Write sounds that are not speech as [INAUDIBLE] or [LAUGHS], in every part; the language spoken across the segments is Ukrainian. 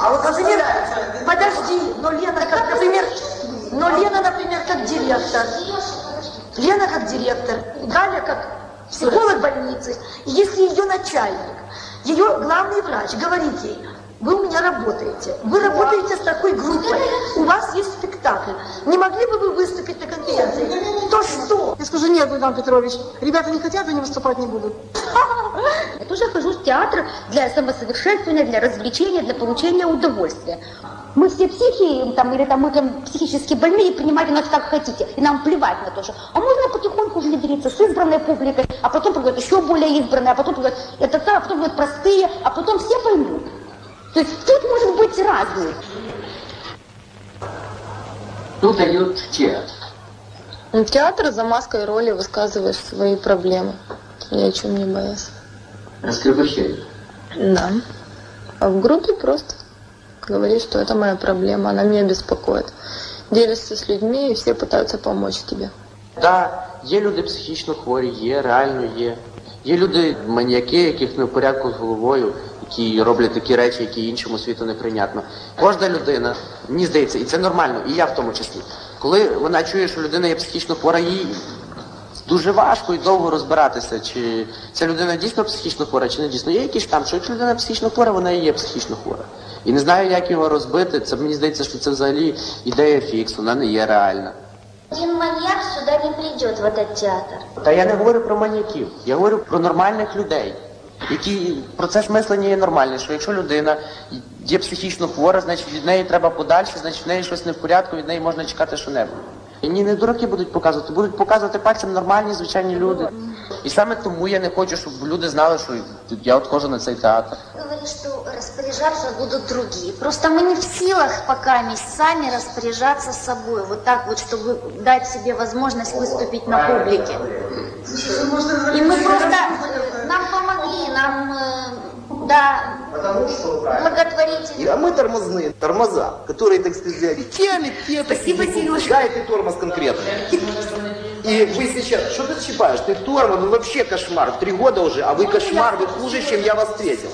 А вот, например, подожди, но Лена, как, например, но Лена, например, как директор. Лена как директор, Галя как психолог больницы. И Если ее начальник, ее главный врач говорит ей, вы у меня работаете, вы работаете с такой группой, у вас есть спектакль, не могли бы вы выступить на конференции? То что? Я скажу, нет, Иван Петрович, ребята не хотят, они выступать не будут. [LAUGHS] театр для самосовершенствования, для развлечения, для получения удовольствия. Мы все психи, там, или там, мы там психически больные, и принимайте нас как хотите, и нам плевать на то же. А можно потихоньку внедриться с избранной публикой, а потом придет еще более избранная, а потом придет это та, а потом придет простые, а потом все поймут. То есть тут может быть разный. Что дает театр? Ну, Театр за маской роли высказываешь свои проблемы, ни о чем не боясь. Раскрепощает. Да. А в группе просто говоришь, что это моя проблема, она меня беспокоит. Делишься с людьми, и все пытаются помочь тебе. Так, є люди психічно хворі, є, реально є. Є люди маніяки, яких не в порядку з головою, які роблять такі речі, які іншому світу неприйнятно. Кожна людина, мені здається, і це нормально, і я в тому числі. Коли вона чує, що людина є психічно хвора, їй дуже важко і довго розбиратися, чи ця людина дійсно психічно хвора, чи не дійсно. Є якісь там, що якщо людина психічно хвора, вона і є психічно хвора. І не знаю, як його розбити. Це мені здається, що це взагалі ідея фікс, вона не є реальна. Один маньяк сюда не придет, в этот театр. Та я не говорю про маньяків, я говорю про нормальних людей, які процес мислення є нормальний, що якщо людина є психічно хвора, значить від неї треба подальше, значить в неї щось не в порядку, від неї можна чекати що-небудь. І ні, не дураки будуть показувати, будуть показувати пальцем нормальні, звичайні люди. І саме тому я не хочу, щоб люди знали, що я от ходжу на цей театр. Говорит, что распоряжаться будут другие. Просто мы не в силах пока мест сами распоряжаться собой. Вот так вот, чтобы дать себе возможность выступить на публике. И мы просто, нам помогли, нам, да, благотворители. А мы тормозные, тормоза, которые, так сказать, летели, Спасибо, Сережа. Да, и ты тормоз конкретно. И вы сейчас, что ты щипаешь? Ты тормоз, ну вообще кошмар. Три года уже, а вы кошмар, вы хуже, чем я вас встретил.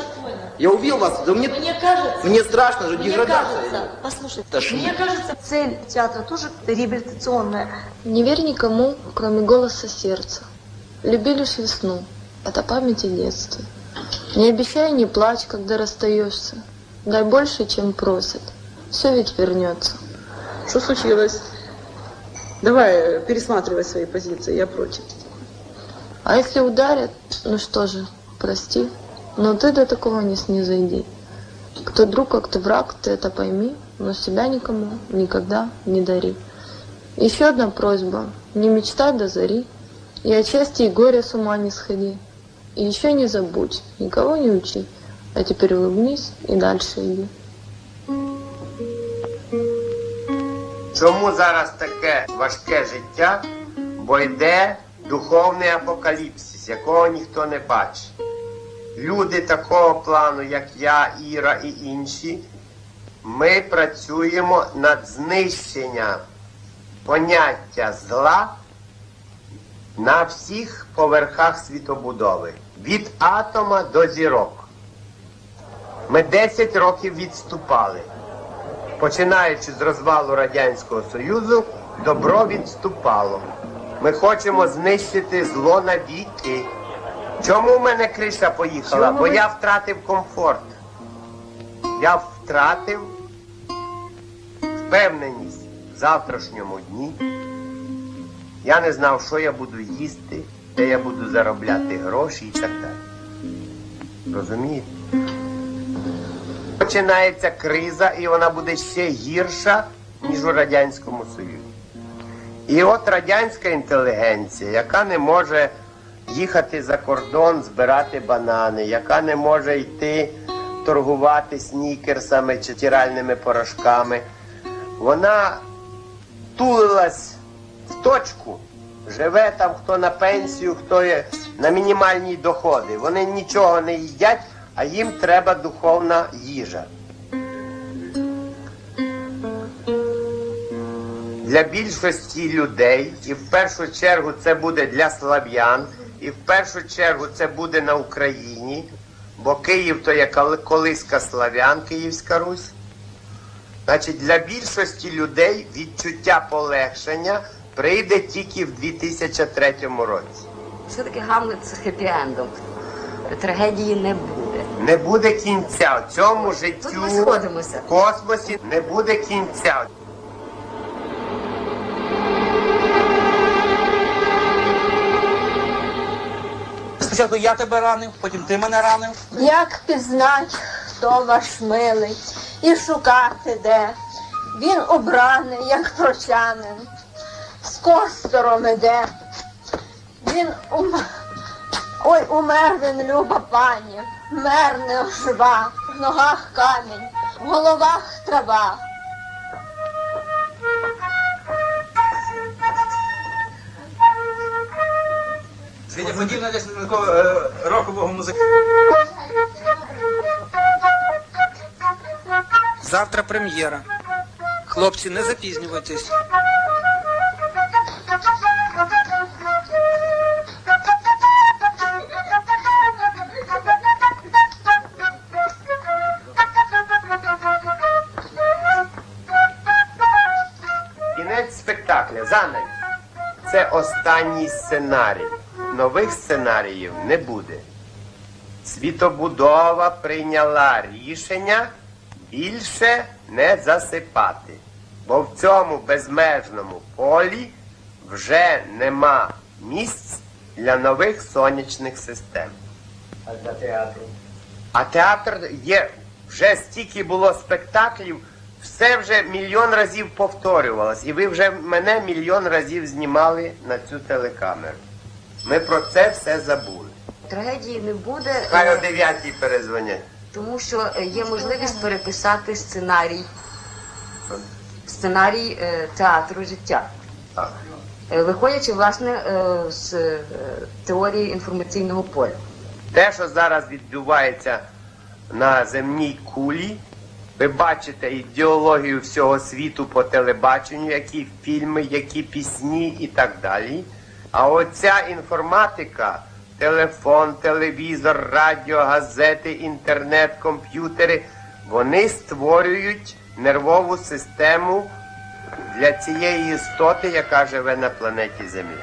Я увидел вас, да мне, Мне кажется, мне страшно же, мне деградация. кажется, послушай, Тошнит. мне кажется, цель театра тоже реабилитационная. Не верь никому, кроме голоса сердца. Люби лишь весну, это память о детстве. Не обещай, не плачь, когда расстаешься. Дай больше, чем просят. Все ведь вернется. Что случилось? Давай, э, пересматривай свои позиции, я против. А если ударят, ну что же, прости, но ты до такого не снизойди. Кто друг, а кто враг, ты это пойми, но себя никому никогда не дари. Еще одна просьба, не мечтай до зари, и от счастья и горя с ума не сходи. И еще не забудь, никого не учи, а теперь улыбнись и дальше иди. Чому зараз таке важке життя? Бо йде духовний апокаліпсис, якого ніхто не бачить. Люди такого плану, як я, Іра і інші, ми працюємо над знищенням поняття зла на всіх поверхах світобудови. Від атома до зірок. Ми 10 років відступали. Починаючи з розвалу Радянського Союзу, добро відступало. Ми хочемо знищити зло навіки. Чому в мене криша поїхала? Бо я втратив комфорт. Я втратив впевненість в завтрашньому дні. Я не знав, що я буду їсти, де я буду заробляти гроші і так далі. Розумієте? починається криза, і вона буде ще гірша, ніж у Радянському Союзі. І от радянська інтелігенція, яка не може їхати за кордон, збирати банани, яка не може йти торгувати снікерсами чи тіральними порошками, вона тулилась в точку. Живе там хто на пенсію, хто є на мінімальні доходи. Вони нічого не їдять, а їм треба духовна їжа. Для більшості людей, і в першу чергу це буде для слав'ян, і в першу чергу це буде на Україні, бо Київ то є кол- колиска славян, Київська Русь. Значить, для більшості людей відчуття полегшення прийде тільки в 2003 році. Все-таки Гамлет з хеппі-ендом. Трагедії не буде. Не буде кінця в цьому Тут життю. ми сходимося. В космосі не буде кінця. Спочатку я тебе ранив, потім ти мене ранив. Як пізнать, хто ваш милий, і шукати де. Він обраний, як прочанин, з костором іде. Він ум... Ой, умер він, люба пані, мерне ожива, в ногах камінь, в головах трава. Світя подібна десь на такого е, рокового музика. Завтра прем'єра. Хлопці, не запізнюйтесь. Останній сценарій. Нових сценаріїв не буде. Світобудова прийняла рішення більше не засипати. Бо в цьому безмежному полі вже нема місць для нових сонячних систем. А для театру? А театр є, вже стільки було спектаклів, все вже мільйон разів повторювалось. І ви вже мене мільйон разів знімали на цю телекамеру. Ми про це все забули. Трагедії не буде, Хай о е, 9 перезвонять. тому що е, є можливість переписати сценарій. Сценарій е, театру життя. Так. Е, Виходячи, власне, е, з е, теорії інформаційного поля. Те, що зараз відбувається на земній кулі, ви бачите ідеологію всього світу по телебаченню, які фільми, які пісні і так далі. А оця інформатика, телефон, телевізор, радіо, газети, інтернет, комп'ютери, вони створюють нервову систему для цієї істоти, яка живе на планеті Земля.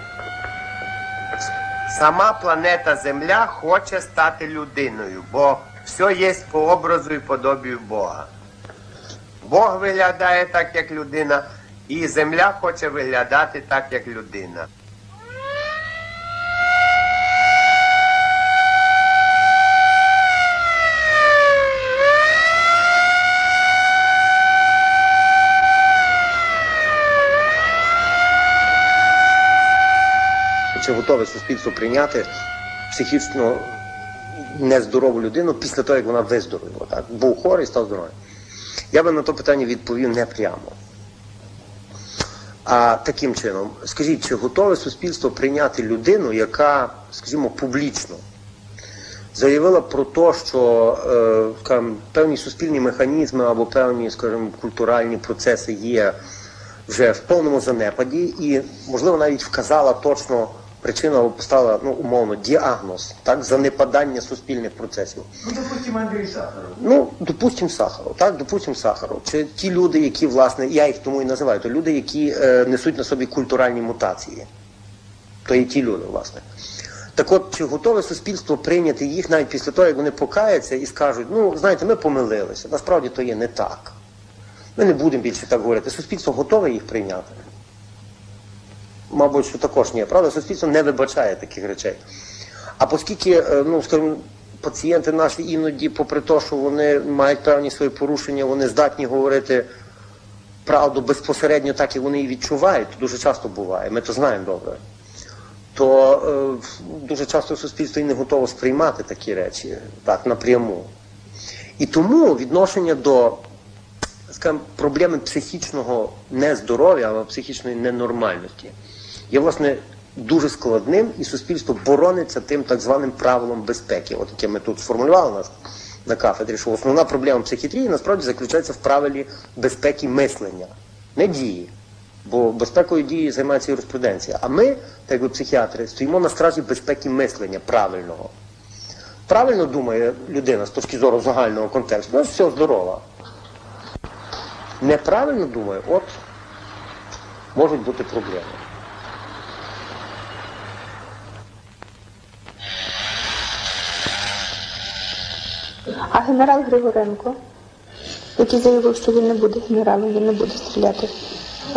Сама планета Земля хоче стати людиною, бо все є по образу і подобію Бога. Бог виглядає так, як людина, і земля хоче виглядати так, як людина. Чи готове суспільство прийняти психічно нездорову людину після того, як вона виздоровіла? Так? Був хворий, став здоровий. Я би на то питання відповів не прямо. А таким чином, скажіть, чи готове суспільство прийняти людину, яка, скажімо, публічно заявила про те, що е, певні суспільні механізми або певні, скажімо, культуральні процеси є вже в повному занепаді, і, можливо, навіть вказала точно причину або поставила ну, умовно діагноз, так, занепадання суспільних процесів. Ну, допустим, Андрій Сахаров. Ну, допустим, Сахаров, так, допустим, Сахаров. Чи ті люди, які, власне, я їх тому і називаю, то люди, які е, несуть на собі культуральні мутації. То є ті люди, власне. Так от, чи готове суспільство прийняти їх навіть після того, як вони покаяться і скажуть, ну, знаєте, ми помилилися, насправді то є не так. Ми не будемо більше так говорити. Суспільство готове їх прийняти. Мабуть, що також ні. Правда, суспільство не вибачає таких речей. А оскільки, е, ну, скажімо, пацієнти наші іноді, попри те, що вони мають певні свої порушення, вони здатні говорити правду безпосередньо так, як вони її відчувають, то дуже часто буває, ми то знаємо добре. То е, дуже часто суспільство і не готово сприймати такі речі так, напряму. І тому відношення до скажімо, проблеми психічного нездоров'я або психічної ненормальності є, власне, дуже складним, і суспільство борониться тим так званим правилом безпеки, от яке ми тут сформулювали нас на кафедрі, що основна проблема психіатрії насправді заключається в правилі безпеки мислення, не дії. Бо безпекою дії займається юриспруденція. А ми, так якби психіатри, стоїмо на стражі безпеки мислення правильного. правильно думає людина з точки зору загального контексту, ну все здорова. Неправильно думає, от можуть бути проблеми. Генерал Григоренко, який заявив, що він не буде генералом, він не буде стріляти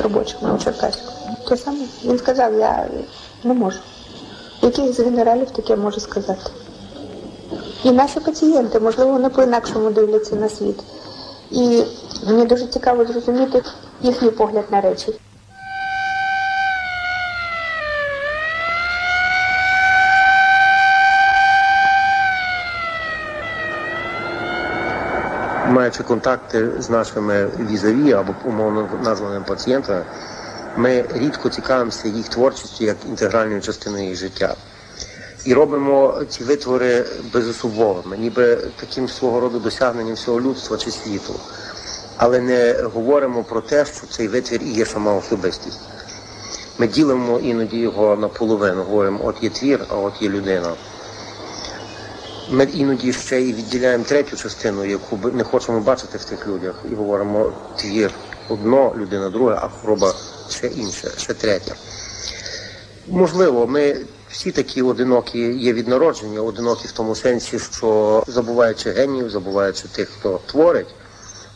робочим на Черкаську. Те саме він сказав, я не можу. Який з генералів таке може сказати? І наші пацієнти, можливо, вони по-інакшому дивляться на світ. І мені дуже цікаво зрозуміти їхній погляд на речі. Маючи контакти з нашими візаві або умовно названими пацієнтами, ми рідко цікавимося їх творчістю як інтегральною частиною їх життя. І робимо ці витвори безособовими, ніби таким свого роду досягненням всього людства чи світу. Але не говоримо про те, що цей витвір і є сама особистість. Ми ділимо іноді його наполовину, говоримо, от є твір, а от є людина. Ми іноді ще і відділяємо третю частину, яку не хочемо бачити в тих людях, і говоримо твір одно, людина друга, а хвороба ще інша, ще третя. Можливо, ми всі такі одинокі є від народження, одинокі в тому сенсі, що забуваючи геніїв, забуваючи тих, хто творить,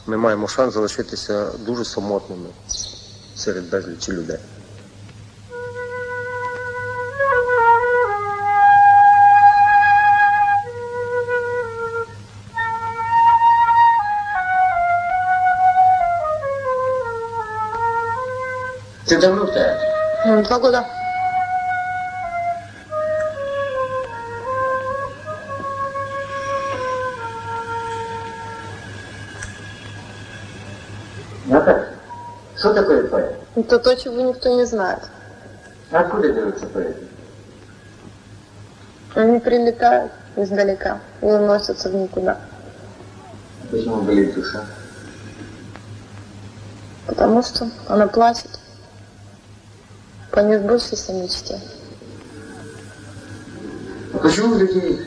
ми маємо шанс залишитися дуже самотними серед безлічі людей. Ты давно в театре? Два года. Наташа, что такое поэт? Это то, чего никто не знает. Откуда берутся поэты? Они прилетают издалека и уносятся в никуда. Почему болит душа? Потому что она плачет по несбывшейся мечте. А почему у людей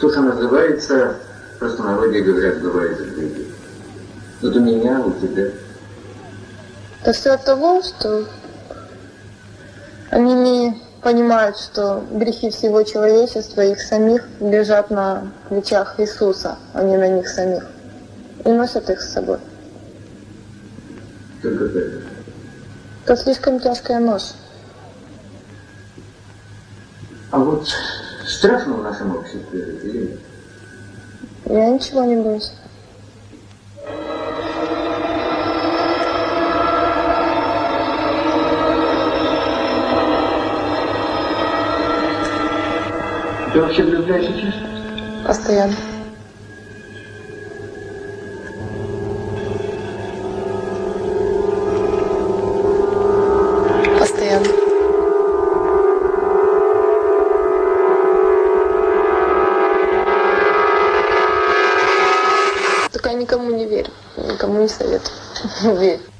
то, что называется, в простонародье говорят, бывает люди? Вот у меня, у тебя. Это все от того, что они не понимают, что грехи всего человечества, их самих, лежат на плечах Иисуса, а не на них самих. И носят их с собой. Только это. Это слишком тяжкая нож. А вот страшно в нашем обществе жить или нет? Я ничего не боюсь. Ты вообще влюбляешься? Постоянно. Постоянно. Верь. [LAUGHS]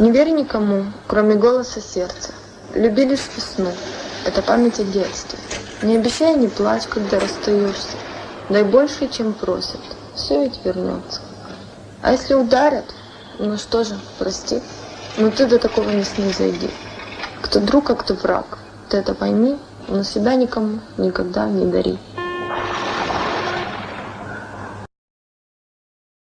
Не верь никому, кроме голоса сердца. Люби лишь весну. Это память о детстве. Не обещай, не плачь, когда расстаешься. Дай больше, чем просят. Все ведь вернется. А если ударят, ну что же, прости. Но ты до такого не снизойди. Кто друг, а кто враг. Ты это пойми, но себя никому никогда не дари.